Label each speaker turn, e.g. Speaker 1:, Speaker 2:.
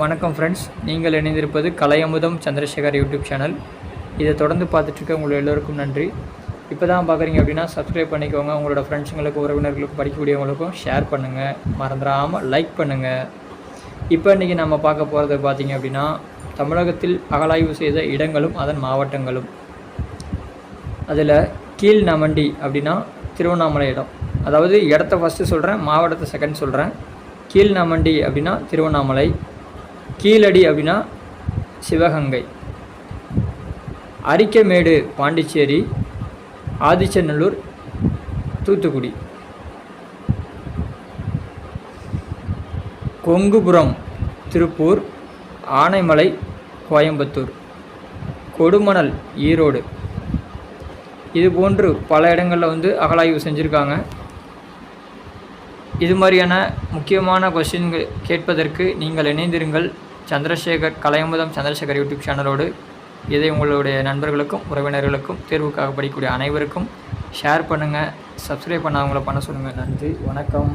Speaker 1: வணக்கம் ஃப்ரெண்ட்ஸ் நீங்கள் இணைந்திருப்பது கலையமுதம் சந்திரசேகர் யூடியூப் சேனல் இதை தொடர்ந்து பார்த்துட்ருக்க உங்கள் எல்லோருக்கும் நன்றி. இப்போ தான் பார்க்குறீங்க அப்படின்னா சப்ஸ்கிரைப் பண்ணிக்கோங்க. உங்களோட ஃப்ரெண்ட்ஸுங்களுக்கு உறவினர்களுக்கு படிக்கக்கூடியவங்களுக்கும் ஷேர் பண்ணுங்கள் மறந்துடாமல் லைக் பண்ணுங்கள் இப்போ இன்றைக்கி நம்ம பார்க்க போகிறது பார்த்தீங்க அப்படின்னா தமிழகத்தில் அகலாய்வு செய்த இடங்களும் அதன் மாவட்டங்களும். அதில் கீழ் நமண்டி அப்படின்னா திருவண்ணாமலை இடம். அதாவது இடத்த ஃபஸ்ட்டு சொல்கிறேன் மாவட்டத்தை செகண்ட் சொல்கிறேன் கீழ்நமண்டி அப்படின்னா திருவண்ணாமலை கீழடி அப்படின்னா சிவகங்கை. அரிக்கமேடு பாண்டிச்சேரி ஆதிச்சநல்லூர் தூத்துக்குடி. கொங்குபுரம் திருப்பூர் ஆனைமலை கோயம்புத்தூர். கொடுமணல் ஈரோடு. இது போன்று பல இடங்களில் வந்து அகலாய்வு செஞ்சுருக்காங்க. இது மாதிரியான முக்கியமான கொஸ்டின்கள் கேட்பதற்கு நீங்கள் இணைந்திருங்கள். சந்திரசேகர் கலையமுதம் சந்திரசேகர் யூடியூப் சேனலோடு இதை உங்களுடைய நண்பர்களுக்கும் உறவினர்களுக்கும் தேர்வுக்காக படிக்கக்கூடிய அனைவருக்கும் ஷேர் பண்ணுங்கள் சப்ஸ்கிரைப் பண்ணாதவங்கள பண்ண சொல்லுங்கள் நன்றி. வணக்கம்.